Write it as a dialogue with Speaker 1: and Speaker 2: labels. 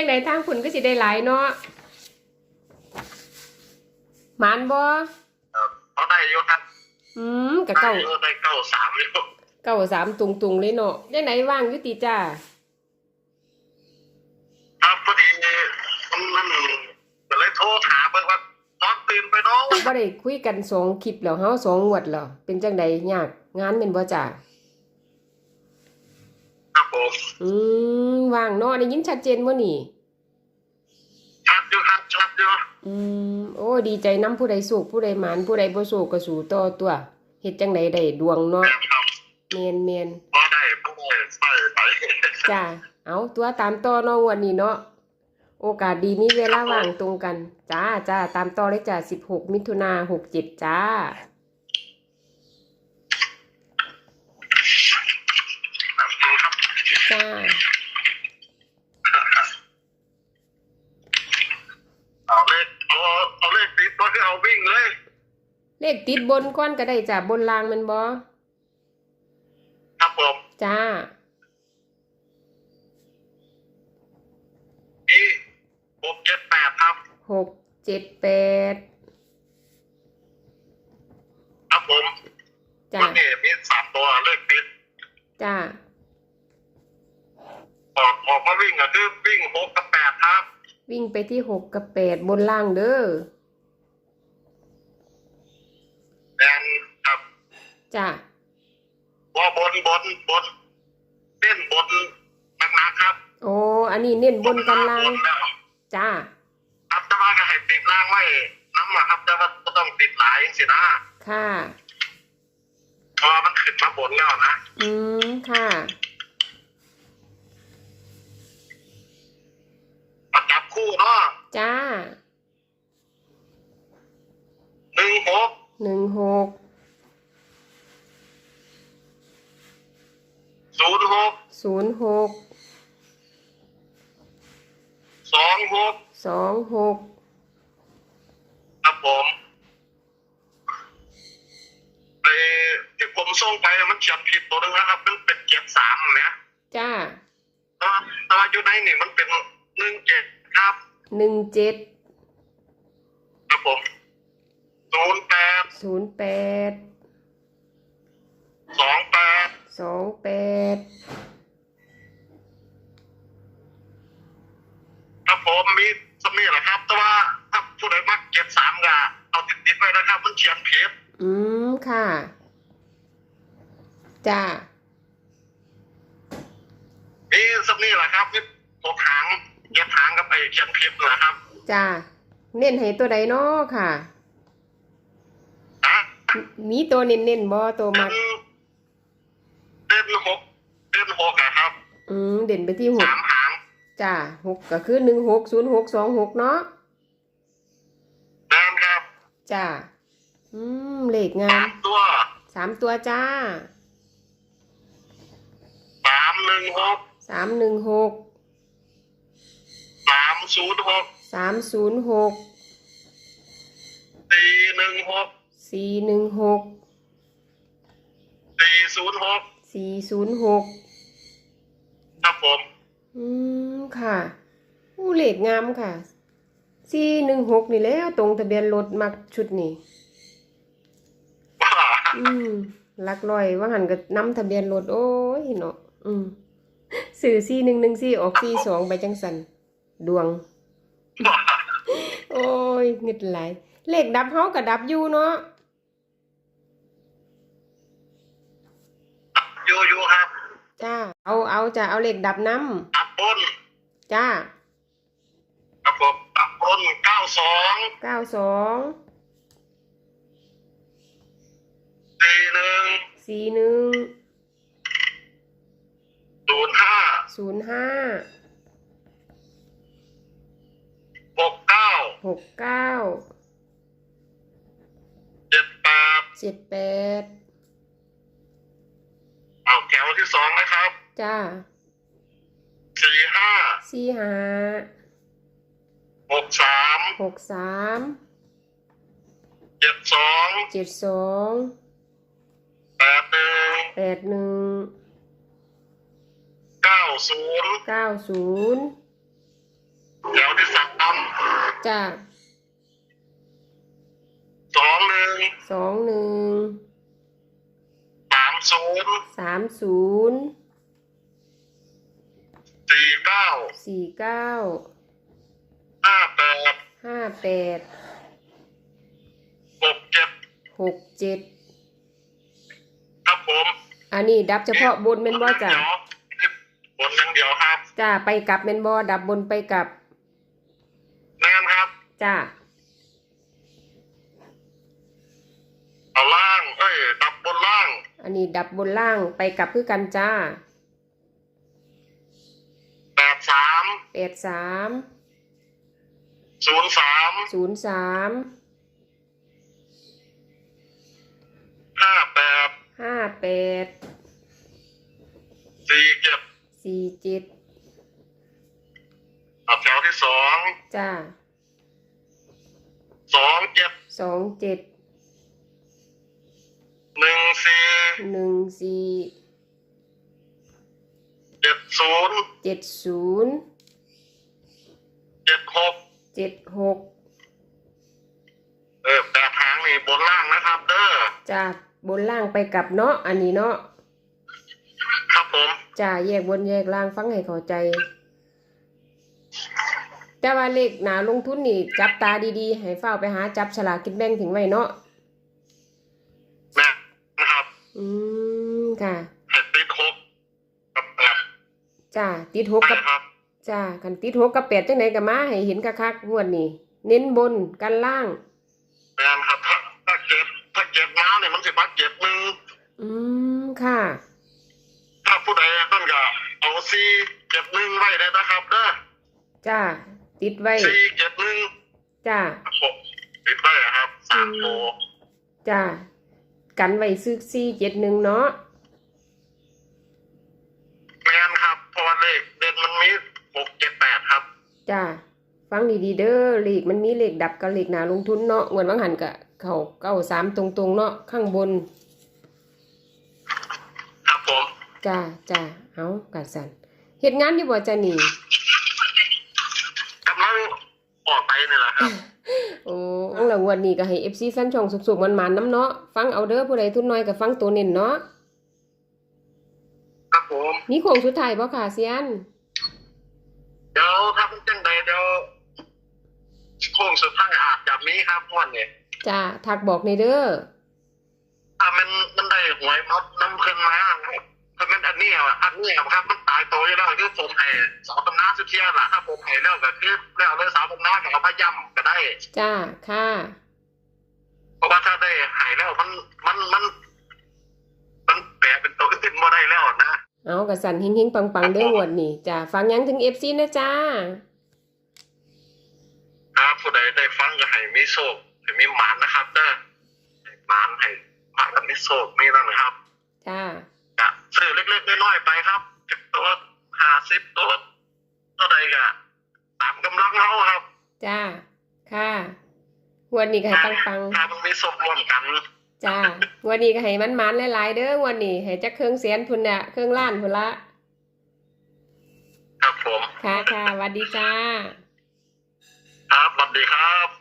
Speaker 1: จังไดทางคุณก็สิได้หลายเนาะหมานบ่
Speaker 2: เขาได้อยู่ครับ
Speaker 1: อืมกะ
Speaker 2: ได้
Speaker 1: เก้า
Speaker 2: อยู่ได้เก้าสามอยู่
Speaker 1: เก้าสามตุงตุงๆเลยเนาะจังไดว่างอยู่ติจ้า
Speaker 2: ครับพอดีมันมันก็เลยโทรถามเบิ่งว่านอนตื่นไปน้อง
Speaker 1: บ่ได้คุยกันสองคลิปแล้วเฮาสองงวดแล้วเป็นจังไดยากงานแม่นบ่จ้า
Speaker 2: ครับผม
Speaker 1: อืมว่างเนาะได้ยินชัดเจนบ่นี่
Speaker 2: ชัด อยู่ครับชัดอยู่
Speaker 1: อืมโอ้ ดีใจน้ำผู้ใดสุขผู้ใดหมานผู้ใดบ่สุขก็สู่ต่อตัวเฮ็ดจังไดได้ดวงเนาะ
Speaker 2: แม่นครับ
Speaker 1: แม่นแม่น
Speaker 2: พอได้พอได้ใส่ไป
Speaker 1: จ้าเอาตัวตามต่อเนาะงวันนี้เนาะโอกาสดีมีเวลาว่างตรงกัน จ้าจ้าตามต่อเลยจ้า16มิถุนา67จ้า
Speaker 2: ครับ
Speaker 1: จ้า
Speaker 2: เอาเลขเอาเอาเลขติดตัว คือเอาวิ่งเลย
Speaker 1: เลขติดบนก้อนก็ได้จ้าบนล่างแมันบ่
Speaker 2: ครับผม
Speaker 1: จ้า
Speaker 2: นี่หกเจ็ดแปดครับ
Speaker 1: หกเจ็ดแปด
Speaker 2: ครับผม
Speaker 1: จ้า
Speaker 2: วันนี้มีสามตัวเลขติด
Speaker 1: จ้า
Speaker 2: ออกออกมาวิ่งก็คือวิ่งหกกับแปดครับ
Speaker 1: วิ่งไปที่หกกับแปดบนล่างเด้อ
Speaker 2: แดนครับ
Speaker 1: จ้า
Speaker 2: ว่าบนบนบนเล่นบนหนักๆครับ
Speaker 1: โอ้อันนี้เน้นบนกันล่าง
Speaker 2: บนแล้ว
Speaker 1: จ้า
Speaker 2: ครับแต่ว่าก็ให้ติดล่างไว้น้ำนะครับแต่ว่าก็ต้องติดหลายสินะ
Speaker 1: ค่ะ
Speaker 2: เพราะว่ามันขึ้นมาบนแล้วนะ
Speaker 1: อืม ค่ะ
Speaker 2: มาจับคู่เนาะ
Speaker 1: จ้า
Speaker 2: หนึ่งหก
Speaker 1: หนึ่งหก
Speaker 2: ศูนย์ หก
Speaker 1: ศูนย์หก
Speaker 2: สองหก
Speaker 1: สองหก
Speaker 2: ครับผมไอ้ที่ผมส่งไปมันเขียนผิดตัวนึงนะครับ มันเป็นเจ็ดสามนะ
Speaker 1: จ้า
Speaker 2: แต่ว่าแต่ว่าอยู่ในนี่มันเป็นหนึ่งเจ็ดครับ
Speaker 1: หนึ่งเจ็ด
Speaker 2: ครับผมศูนย์แปด
Speaker 1: ศูนย์แปด
Speaker 2: สองแปด
Speaker 1: สองแปด
Speaker 2: ครับผมมีสมีแหละครับ แต่ว่าถ้าผู้ใดมักเจ็ดสามก็เอาติดติดๆไว้นะครับ มันเขียนผิด
Speaker 1: อืมค่ะ จ้า
Speaker 2: มีสมีแหละครับนี่หกหางเจ็ดหางกับไอ้เขียนผิดนะครับ
Speaker 1: จ้าเน้นให้ตัวใดเนาะค่ะ
Speaker 2: นะ
Speaker 1: มีตัวเน้นๆบ่ตัว
Speaker 2: เดิ
Speaker 1: มัก
Speaker 2: นเดินหกเดินหกอะครับ
Speaker 1: อืมเด่นไปที่หก
Speaker 2: สามหาง
Speaker 1: จ้าหกก็คือหนึ่งหกศูนย์หกสองหกเนาะ
Speaker 2: เดินครับ
Speaker 1: จ้าอืมเลขงา
Speaker 2: สามมตัว
Speaker 1: สามตัวจ้า
Speaker 2: สามหนึ่งหก
Speaker 1: สามหนึ่งหก
Speaker 2: สามศูนย์หก
Speaker 1: สามศูนย์หก
Speaker 2: สี่หนึ่งหก
Speaker 1: สี่หนึ่งหก
Speaker 2: สี่ศูนย์หก
Speaker 1: สี่ศูนย์หก
Speaker 2: ครับผม
Speaker 1: อืมค่ะอู้เลขงามค่ะสี่หนึ่งหกนี่แล้วตรงทะเบียนรถมักชุดนี้
Speaker 2: ว่า
Speaker 1: อืมหลักลอยว่าหันก็นำทะเบียนรถโอ้ยเนาะอืมสื่อสี่หนึ่งหนึ่งสี่ออกสี่สองไปจังสันดวง โอ้ยเงิดไหลายเลขดับเฮากับดับอยู่เนาะ
Speaker 2: อยู่อยู่ครับ
Speaker 1: จ้าเอา เอาจ้าเอาเลขดับน้
Speaker 2: ตับบนำ
Speaker 1: จ้า
Speaker 2: ครับผมตับบนเก้าสอง
Speaker 1: เก้าสอง
Speaker 2: สี่หนึ่ง
Speaker 1: สี่หนึ่ง
Speaker 2: ศูนย์ห้า
Speaker 1: ศูนย์ห้า
Speaker 2: หกเก้า
Speaker 1: หกเก้า
Speaker 2: เจ็ดแปด
Speaker 1: เจ็ดแปด
Speaker 2: เอาแถวที่สองนะครับ
Speaker 1: จ้า
Speaker 2: สี่ห้า
Speaker 1: สี่ห้า
Speaker 2: หกสาม
Speaker 1: หกสาม
Speaker 2: เจ็ดสอง
Speaker 1: เจ็ดสอง
Speaker 2: แปดหนึ่ง
Speaker 1: แปดหนึ่ง
Speaker 2: เก้าศูนย์
Speaker 1: เก้าศูนย์
Speaker 2: แถวที่สาม
Speaker 1: จ้า
Speaker 2: สองหนึ่ง
Speaker 1: สองหนึ่ง
Speaker 2: สามศู นย์
Speaker 1: สามศูนย์
Speaker 2: สี่เก้า
Speaker 1: สี่เก้า
Speaker 2: ห้าแปด
Speaker 1: ห้าแปด
Speaker 2: หกเจ็ด
Speaker 1: หกเจ็ด
Speaker 2: ครับผม
Speaker 1: อันนี้ดับเฉพาะบนเมนบอจ้ะ
Speaker 2: เดี๋ยวบนอย่างเดียวครับ
Speaker 1: จ้าไปกลับเมนบอดับบนไปกลับ
Speaker 2: แน่นครับ
Speaker 1: จ้า
Speaker 2: เอาล่าง เอ้ยดับบนล่าง
Speaker 1: อันนี้ดับบนล่างไปกลับคือกันจ้า
Speaker 2: แปดสาม
Speaker 1: แปดสาม
Speaker 2: ศูนย์สาม
Speaker 1: ศูนย์สาม
Speaker 2: ห้าแปด
Speaker 1: ห้าแปด
Speaker 2: สี่เจ็ด
Speaker 1: สี่เจ็ด
Speaker 2: เอาแถวที่สอง
Speaker 1: จ้า
Speaker 2: สองเจ็ด
Speaker 1: สองเจ็ด
Speaker 2: หนึ่งสี่
Speaker 1: หนึ่งสี่
Speaker 2: เจ็ดศูนย์
Speaker 1: เจ็ดศูนย์
Speaker 2: เจ็ดหก
Speaker 1: เจ็ดหก
Speaker 2: เออแปดทางนี่บนล่างนะครับ เด้อ
Speaker 1: จ้าบนล่างไปกลับเนาะอันนี้เนาะ
Speaker 2: ครับผม
Speaker 1: จ้าแยกบนแยกล่างฟังให้เข้าใจ แต่ว่าเลขหนาลงทุนนี่ จับตาดีๆ ให้เฝ้าไปหาจับฉลากกินแบ่งถึงไว้เนาะ มค่ะ
Speaker 2: ให้ติดหกกับแปด
Speaker 1: จ้าติดหก
Speaker 2: ไป
Speaker 1: กับ
Speaker 2: ครับ
Speaker 1: จ้ากันติดหกกับแปดจังไหนกับมาให้เห็นคักๆงวดนี่เน้นบนกันล่าง
Speaker 2: แม่นครับถ้าถ้าเก็บถ้าเก็บน้ำเนี่ยมันสิมาเก็บหนึ่ง
Speaker 1: อืมค่ะ
Speaker 2: ถ้าผู้ใดต้นก็เอาซีเก็บหนึ่งไว้ได้นะครับเด้อ
Speaker 1: จ้าติดไว้
Speaker 2: ซีเก็บหนึ่ง
Speaker 1: จ้า
Speaker 2: หกติดไว้อะครับสามโต
Speaker 1: จ้ากันไว้ซื้อซี่เจ็ดหนึ่งเนาะ
Speaker 2: แม่นครับเพราะว่าเลขเด่น มันมีหกเจ็ดแปดครับ
Speaker 1: จ้าฟังดีๆเด้อเลขมันมีเลขดับกับเลขหนาลงทุนเนาะเงินวังหันกะเขาเก้าสามตรงๆเนาะข้างบน
Speaker 2: ครับผม
Speaker 1: จ้าจ้าเอากัดสันเหตุงานที่บ่จะหนี
Speaker 2: กำลังออกไปนี่แหละครับ
Speaker 1: โอ้อังหลังวันนี้ก็ให้เอฟซีแฟนช่องสุกๆมันๆน้ำเนาะฟังเอาเด้อผู้ใดทุนน้อยก็ฟังตัวเน้นเนาะ
Speaker 2: ครับผม
Speaker 1: มีโค้งสุดท้ายบ่ค่ะเซียน
Speaker 2: เดี๋ยวถ้าเป็นจังใดเดี๋ยวโค้งสุดท้ายอาจจะมีครับงวันนี้
Speaker 1: จ้าทักบอกในเด้อ
Speaker 2: ถ้ามันมันได้หวยมดน้ำเพิ่นมาครับถ้ามันอันนี้อะอันนี้ครับ มันตายโตอยู่แล้วคือผมให้สาวตำนาสุเทียนล่ะถ้าผมให้แล้วก็คือแล้วเลยสาวตำนาก็เอามาย่ำก็ได้
Speaker 1: จ้าค่ะ
Speaker 2: เพราะว่าถ้าได้ให้แล้วมันมันมัน มันแปลเป็นตัวอื่นบ่ได้แล้วนะ
Speaker 1: เอากระสันเฮงๆปังๆเด้องวดนี้จ้าฟังหยังถึงเอฟซีนะจ้า
Speaker 2: ครับผู้ใดได้ฟังก็ให้มีโชคให้มีหมานนะครับเด้อให้หมานให้หมานกับมีโชคมีนั่นนะครับ
Speaker 1: จ้า
Speaker 2: ก็ซื้อเล็กๆน้อยๆไปครับจากตัวห้าสิบตัวเท่าใดก็ตามกำลังเขาครับ
Speaker 1: จ้า ค่ะงวดนี้ก็ให้ปัง
Speaker 2: ถ้ามันมีโชคร่วมกัน
Speaker 1: ๆ จ้างวดนี้ก็ให้มันมันๆหลายๆเด้องวดนี้ให้จักเครื่องเสียนพุ่นน่ะเครื่องล้านพุ่นละ
Speaker 2: ครับผม
Speaker 1: ค่ะค่ะสวัสดีจ้า
Speaker 2: ครับสวัสดีครับ